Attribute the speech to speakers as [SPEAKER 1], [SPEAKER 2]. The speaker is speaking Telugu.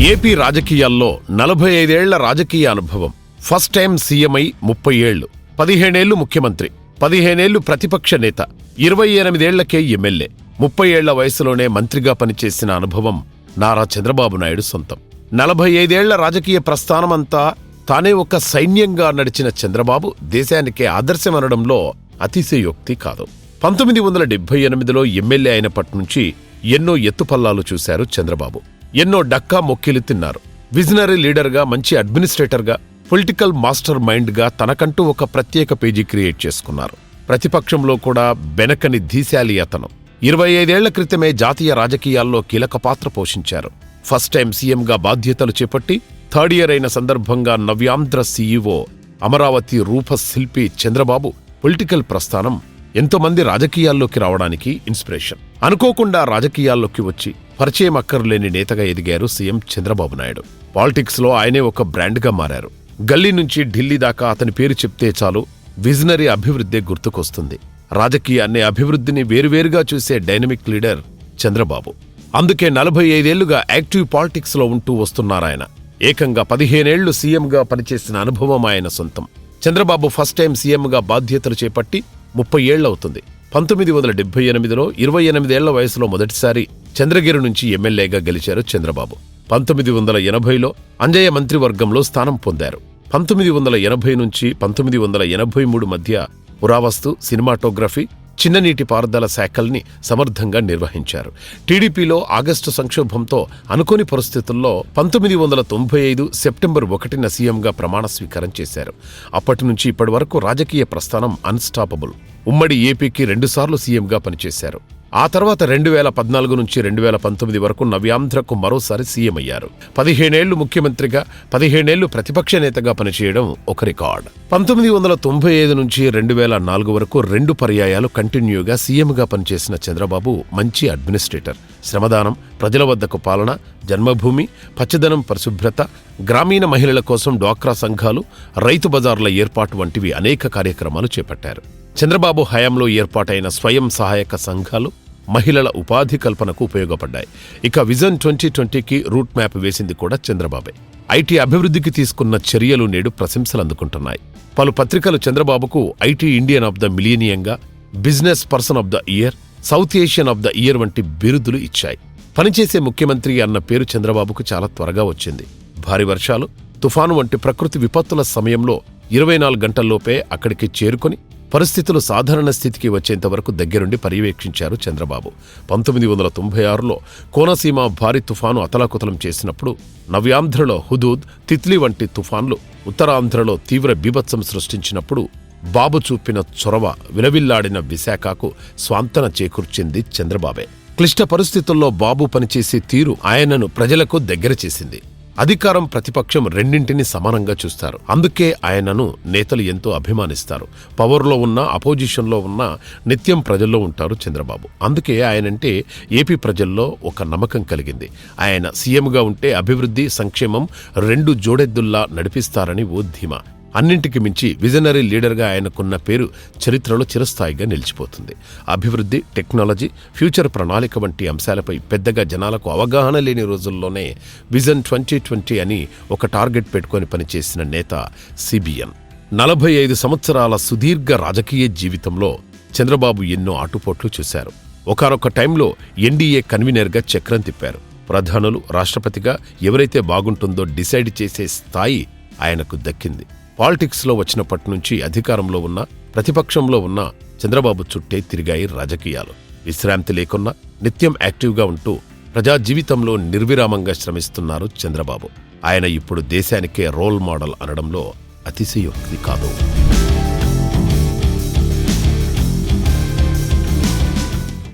[SPEAKER 1] ఏపీ రాజకీయాల్లో నలభై ఐదేళ్ళ రాజకీయ అనుభవం. ఫస్ట్ టైం సీఎంఐ ముప్పై ఏళ్ళు పదిహేనేళ్ళు ముఖ్యమంత్రి. పదిహేనేళ్ళు ప్రతిపక్ష నేత. ఇరవై ఎనిమిదేళ్ళకే ఎమ్మెల్యే. ముప్పై ఏళ్ళ వయసులోనే మంత్రిగా పనిచేసిన అనుభవం నారా చంద్రబాబు నాయుడు సొంతం. నలభై ఐదేళ్ళ రాజకీయ ప్రస్థానమంతా తానే ఒక సైన్యంగా నడిచిన చంద్రబాబు దేశానికే ఆదర్శమనడంలో అతిశయోక్తి కాదు. పంతొమ్మిది వందల డెబ్బై ఎనిమిదిలో ఎమ్మెల్యే అయినప్పటి నుంచి ఎన్నో ఎత్తుపల్లాలు చూశారు చంద్రబాబు. ఎన్నో డక్కా మొక్కిలు తిన్నారు. విజనరీ లీడర్గా మంచి అడ్మినిస్ట్రేటర్గా పొలిటికల్ మాస్టర్ మైండ్గా తనకంటూ ఒక ప్రత్యేక పేజీ క్రియేట్ చేసుకున్నారు. ప్రతిపక్షంలో కూడా బెనకని ధీశాలి అతను. ఇరవై ఐదేళ్ళ క్రితమే జాతీయ రాజకీయాల్లో కీలక పాత్ర పోషించారు. ఫస్ట్ టైం సీఎంగా బాధ్యతలు చేపట్టి థర్డ్ ఇయర్ అయిన సందర్భంగా నవ్యాంధ్ర సీఈఓ అమరావతి రూపశిల్పి చంద్రబాబు పొలిటికల్ ప్రస్థానం ఎంతోమంది రాజకీయాల్లోకి రావడానికి ఇన్స్పిరేషన్. అనుకోకుండా రాజకీయాల్లోకి వచ్చి పరిచయం అక్కర్లేని నేతగా ఎదిగారు సీఎం చంద్రబాబు నాయుడు. పాలిటిక్స్లో ఆయనే ఒక బ్రాండ్గా మారారు. గల్లీ నుంచి ఢిల్లీ దాకా అతని పేరు చెప్తే చాలు విజనరీ అభివృద్ధే గుర్తుకొస్తుంది. రాజకీయాన్ని అభివృద్ధిని వేరువేరుగా చూసే డైనమిక్ లీడర్ చంద్రబాబు. అందుకే నలభై ఐదేళ్ళుగా యాక్టివ్ పాలిటిక్స్లో ఉంటూ వస్తున్నారాయన. ఏకంగా పదిహేనేళ్ళు సీఎంగా పనిచేసిన అనుభవం ఆయన సొంతం. చంద్రబాబు ఫస్ట్ టైం సీఎంగా బాధ్యతలు చేపట్టి ముప్పై ఏళ్ళవుతుంది. పంతొమ్మిది వందల డెబ్బై ఎనిమిదిలో ఇరవై ఎనిమిదేళ్ళ వయసులో మొదటిసారి చంద్రగిరి నుంచి ఎమ్మెల్యేగా గెలిచారు చంద్రబాబు. పంతొమ్మిది వందల ఎనభైలో అంజయ్య మంత్రివర్గంలో స్థానం పొందారు. పంతొమ్మిది వందల ఎనభై నుంచి పంతొమ్మిది వందల ఎనభై మూడు మధ్య పురావస్తు సినిమాటోగ్రఫీ చిన్ననీటి పారుదల శాఖల్ని సమర్థంగా నిర్వహించారు. టీడీపీలో ఆగస్టు సంక్షోభంతో అనుకోని పరిస్థితుల్లో పంతొమ్మిది వందల తొంభై ఐదు సెప్టెంబర్ ఒకటిన సీఎంగా ప్రమాణ స్వీకారం చేశారు. అప్పటి నుంచి ఇప్పటి వరకు రాజకీయ ప్రస్థానం అన్స్టాపబుల్ ఉమ్మడి ఏపీకి రెండుసార్లు సీఎంగా పనిచేశారు. ఆ తర్వాత రెండు వేల పద్నాలుగు నుంచి రెండు వేల పంతొమ్మిది వరకు నవ్యాంధ్రకు మరోసారి సీఎం అయ్యారు. పదిహేనేళ్ళు ముఖ్యమంత్రిగా పదిహేనేళ్ళు ప్రతిపక్ష నేతగా పనిచేయడం ఒక రికార్డ్. పంతొమ్మిది వందల తొంభై ఐదు నుంచి రెండు వేల నాలుగు వరకు రెండు పర్యాయాలు కంటిన్యూగా సీఎంగా పనిచేసిన చంద్రబాబు మంచి అడ్మినిస్ట్రేటర్. శ్రమదానం ప్రజల వద్దకు పాలన జన్మభూమి పచ్చదనం పరిశుభ్రత గ్రామీణ మహిళల కోసం డ్వాక్రా సంఘాలు రైతు బజార్ల ఏర్పాటు వంటివి అనేక కార్యక్రమాలు చేపట్టారు. చంద్రబాబు హయాంలో ఏర్పాటైన స్వయం సహాయక సంఘాలు మహిళల ఉపాధి కల్పనకు ఉపయోగపడ్డాయి. ఇక విజన్ ట్వంటీ ట్వంటీకి రూట్ మ్యాప్ వేసింది కూడా చంద్రబాబే. ఐటీ అభివృద్ధికి తీసుకున్న చర్యలు నేడు ప్రశంసలు అందుకుంటున్నాయి పలు పత్రికలు చంద్రబాబుకు IT Indian of the మిలీనియంగా business person of the year South Asian of the year వంటి బిరుదులు ఇచ్చాయి. పనిచేసే ముఖ్యమంత్రి అన్న పేరు చంద్రబాబుకు చాలా త్వరగా వచ్చింది. భారీ వర్షాలు తుఫాను వంటి ప్రకృతి విపత్తుల సమయంలో ఇరవై నాలుగు గంటల్లోపే అక్కడికి చేరుకొని పరిస్థితులు సాధారణ స్థితికి వచ్చేంత వరకు దగ్గరుండి పర్యవేక్షించారు చంద్రబాబు. పంతొమ్మిది వందల తొంభై ఆరులో కోనసీమ భారీ తుఫాను అతలాకుతలం చేసినప్పుడు నవ్యాంధ్రలో హుదూద్ తిత్లీ వంటి తుఫాన్లు ఉత్తరాంధ్రలో తీవ్ర బీభత్సం సృష్టించినప్పుడు బాబు చూపిన చొరవ విలవిల్లాడిన విశాఖకు స్వాంతన చేకూర్చింది చంద్రబాబే. క్లిష్ట పరిస్థితుల్లో బాబు పనిచేసే తీరు ఆయనను ప్రజలకు దగ్గర చేసింది. అధికారం ప్రతిపక్షం రెండింటిని సమానంగా చూస్తారు. అందుకే ఆయనను నేతలు ఎంతో అభిమానిస్తారు. పవర్లో ఉన్న అపోజిషన్లో ఉన్న నిత్యం ప్రజల్లో ఉంటారు చంద్రబాబు. అందుకే ఆయనంటే ఏపీ ప్రజల్లో ఒక నమ్మకం కలిగింది. ఆయన సీఎంగా ఉంటే అభివృద్ధి సంక్షేమం రెండు జోడెద్దుల్లా నడిపిస్తారని ఓ ధీమా. అన్నింటికి మించి విజనరీ లీడర్గా ఆయనకున్న పేరు చరిత్రలో చిరస్థాయిగా నిలిచిపోతుంది. అభివృద్ధి టెక్నాలజీ ఫ్యూచర్ ప్రణాళిక వంటి అంశాలపై పెద్దగా జనాలకు అవగాహన లేని రోజుల్లోనే విజన్ ట్వంటీ ట్వంటీ అని ఒక టార్గెట్ పెట్టుకొని పనిచేసిన నేత సిబిఎన్. నలభై ఐదు సంవత్సరాల సుదీర్ఘ రాజకీయ జీవితంలో చంద్రబాబు ఎన్నో ఆటుపోట్లు చూశారు. ఒకనొక టైంలో ఎన్డీఏ కన్వీనర్గా చక్రం తిప్పారు. ప్రధానులు రాష్ట్రపతిగా ఎవరైతే బాగుంటుందో డిసైడ్ చేసే స్థాయి ఆయనకు దక్కింది. పాలిటిక్స్లో వచ్చినప్పటి నుంచి అధికారంలో ఉన్న ప్రతిపక్షంలో ఉన్న చంద్రబాబు చుట్టే తిరిగాయి రాజకీయాలు. విశ్రాంతి లేకున్నా నిత్యం యాక్టివ్గా ఉంటూ ప్రజా జీవితంలో నిర్విరామంగా శ్రమిస్తున్నారు చంద్రబాబు. ఆయన ఇప్పుడు దేశానికే రోల్ మోడల్ అనడంలో అతిశయోక్తి కాదు.